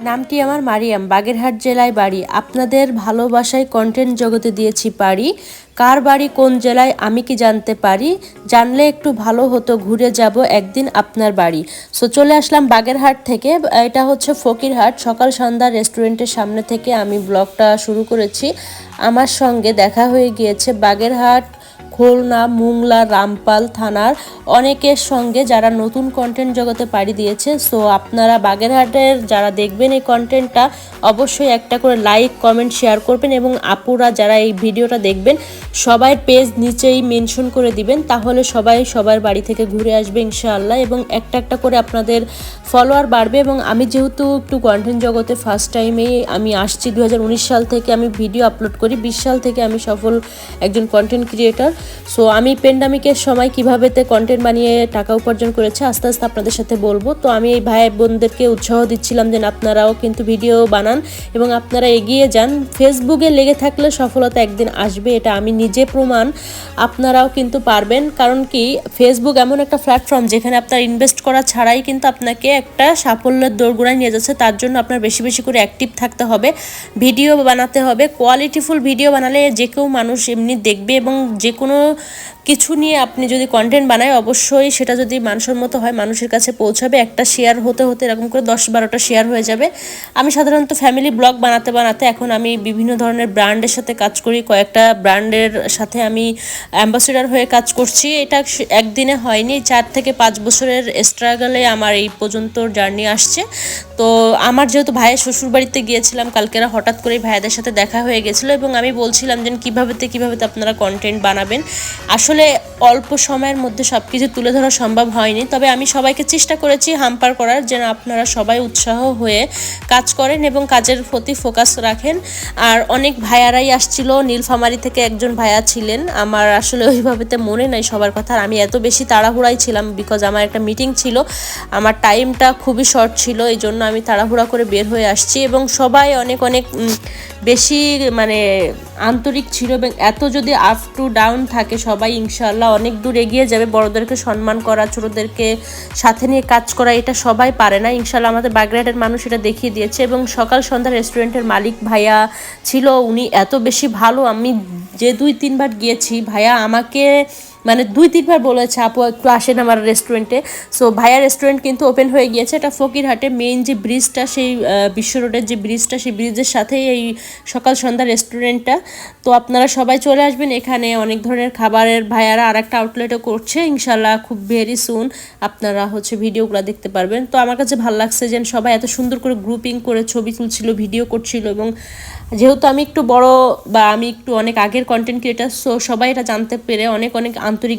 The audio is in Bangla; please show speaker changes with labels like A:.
A: নামটি আমার মারিয়াম, বাগেরহাট জেলায় বাড়ি। আপনাদের ভালোবাসায় কন্টেন্ট জগতে দিয়েছি পারি। কার বাড়ি, কোন জেলায়, আমি কি জানতে পারি? জানলে একটু ভালো হতো, ঘুরে যাব একদিন আপনার বাড়ি। সো চলে আসলাম বাগেরহাট থেকে। এটা হচ্ছে ফকিরহাট। সকাল সন্ধ্যা রেস্টুরেন্টের সামনে থেকে আমি ব্লগটা শুরু করেছি। আমার সঙ্গে দেখা হয়ে গিয়েছে বাগেরহাট খুলনা, মুংলা, রামপাল থানার অনেকের সঙ্গে যারা নতুন কন্টেন্ট জগতে পাড়ি দিয়েছে। সো আপনারা বাগেরহাটের যারা দেখবেন এই কন্টেন্টটা অবশ্যই একটা করে লাইক কমেন্ট শেয়ার করবেন এবং আপুরা যারা এই ভিডিওটা দেখবেন, সবাই পেজ নিচেই মেনশন করে দিবেন। তাহলে সবাই সবার বাড়ি থেকে ঘুরে আসবে ইনশাআল্লাহ এবং একটা একটা করে আপনাদের ফলোয়ার বাড়বে এবং আমি যেহেতু একটু কন্টেন্ট জগতে ফার্স্ট টাইমেই আমি আসছি দু হাজার উনিশ সাল থেকে আমি ভিডিও আপলোড করি। বিশ সাল থেকে আমি সফল একজন কন্টেন্ট ক্রিয়েটার সো আমি পেন্ডামিকের সময় কীভাবেতে কন্টেন্ট বানিয়ে টাকা উপার্জন করেছে, আস্তে আস্তে আপনাদের সাথে বলব। তো আমি এই ভাই বোনদেরকে উৎসাহ দিচ্ছিলাম যে, আপনারাও কিন্তু ভিডিও বানান এবং আপনারা এগিয়ে যান। ফেসবুকে লেগে থাকলে সফলতা একদিন আসবে, এটা আমি নিজে প্রমাণ। আপনারাও কিন্তু পারবেন, কারণ কি ফেসবুক এমন একটা প্ল্যাটফর্ম যেখানে আপনার ইনভেস্ট করা ছাড়াই কিন্তু আপনাকে একটা সাফল্যের দোরগোড়ায় নিয়ে যাচ্ছে, তার জন্য আপনার বেশি বেশি করে অ্যাক্টিভ থাকতে হবে ভিডিও বানাতে হবে। কোয়ালিটিফুল ভিডিও বানালে যে কেউ মানুষ এমনি দেখবে এবং যে কোনো কিছু নিয়ে আপনি যদি কন্টেন্ট বানায়, অবশ্যই সেটা যদি মানুষের মতো হয়, মানুষের কাছে পৌঁছাবে। একটা শেয়ার হতে হতে এরকম করে দশ বারোটা শেয়ার হয়ে যাবে। আমি সাধারণত ফ্যামিলি ব্লগ বানাতে বানাতে এখন আমি বিভিন্ন ধরনের ব্র্যান্ডের সাথে কাজ করি। কয়েকটা ব্র্যান্ডের সাথে আমি অ্যাম্বাসেডার হয়ে কাজ করছি। এটা একদিনে হয়নি, চার থেকে পাঁচ বছরের স্ট্রাগলে আমার এই পর্যন্ত জার্নি আসছে। তো আমার যেহেতু ভাইয়ের শ্বশুর বাড়িতে গিয়েছিলাম কালকেরা হঠাৎ করে ভাইয়াদের সাথে দেখা হয়ে গেছিল এবং আমি বলছিলাম যে কীভাবেতে কীভাবেতে আপনারা কন্টেন্ট বানাবেন। আসলে অল্প সময়ের মধ্যে সব কিছু তুলে ধরা সম্ভব হয়নি। তবে আমি সবাইকে চেষ্টা করেছি হাম্পার করার যেন আপনারা সবাই উৎসাহ হয়ে কাজ করেন এবং কাজের প্রতি ফোকাস রাখেন। আর অনেক ভাইয়ারাই আসছিল, নীলফামারি থেকে একজন ভাইয়া ছিলেন। আমার আসলে ওইভাবেতে মনে নাই সবার কথা। আর আমি এত বেশি তাড়াহুড়াই ছিলাম বিকজ আমার একটা মিটিং ছিল। আমার টাইমটা খুবই শর্ট ছিল এই জন্য আমি তাড়াহুড়া করে বের হয়ে আসছি এবং সবাই অনেক অনেক বেশি মানে আন্তরিক ছিল এবং এত যদি আপ টু ডাউন থাকে, সবাই ইনশাল্লাহ অনেক দূর এগিয়ে যাবে। বড়দেরকে সম্মান করা, ছোটোদেরকে সাথে নিয়ে কাজ করা, এটা সবাই পারে না। ইনশাল্লাহ আমাদের বাগরাটের মানুষ এটা দেখিয়ে দিয়েছে এবং সকাল সন্ধ্যা রেস্টুরেন্টের মালিক ভাইয়া ছিল, উনি এত বেশি ভালো। আমি যে দুই তিনবার গিয়েছি, ভাইয়া আমাকে মানে দুই তিনবার বলেছে, আপু, একটু আসেন আমার রেস্টুরেন্টে সো ভাইয়া রেস্টুরেন্ট কিন্তু ওপেন হয়ে গিয়েছে। এটা ফকিরহাটে মেইন যে ব্রিজটা সেই বিশ্ব রোডের যে ব্রিজটা সেই ব্রিজের সাথেই এই সকাল সন্ধ্যা রেস্টুরেন্টটা তো আপনারা সবাই চলে আসবেন এখানে। অনেক ধরনের খাবারের ভাইয়ারা আর একটা আউটলেটও করছে। ইনশাল্লাহ খুব ভেরি সুন আপনারা হচ্ছে ভিডিওগুলো দেখতে পারবেন। তো আমার কাছে ভালো লাগছে যে সবাই এত সুন্দর করে গ্রুপিং করে ছবি তুলছিল ভিডিও করছিল এবং যেহেতু আমি একটু বড় বা আমি একটু অনেক আগের কন্টেন্ট ক্রিয়েটার সো সবাই এটা জানতে পেরে অনেক অনেক আন্তরিক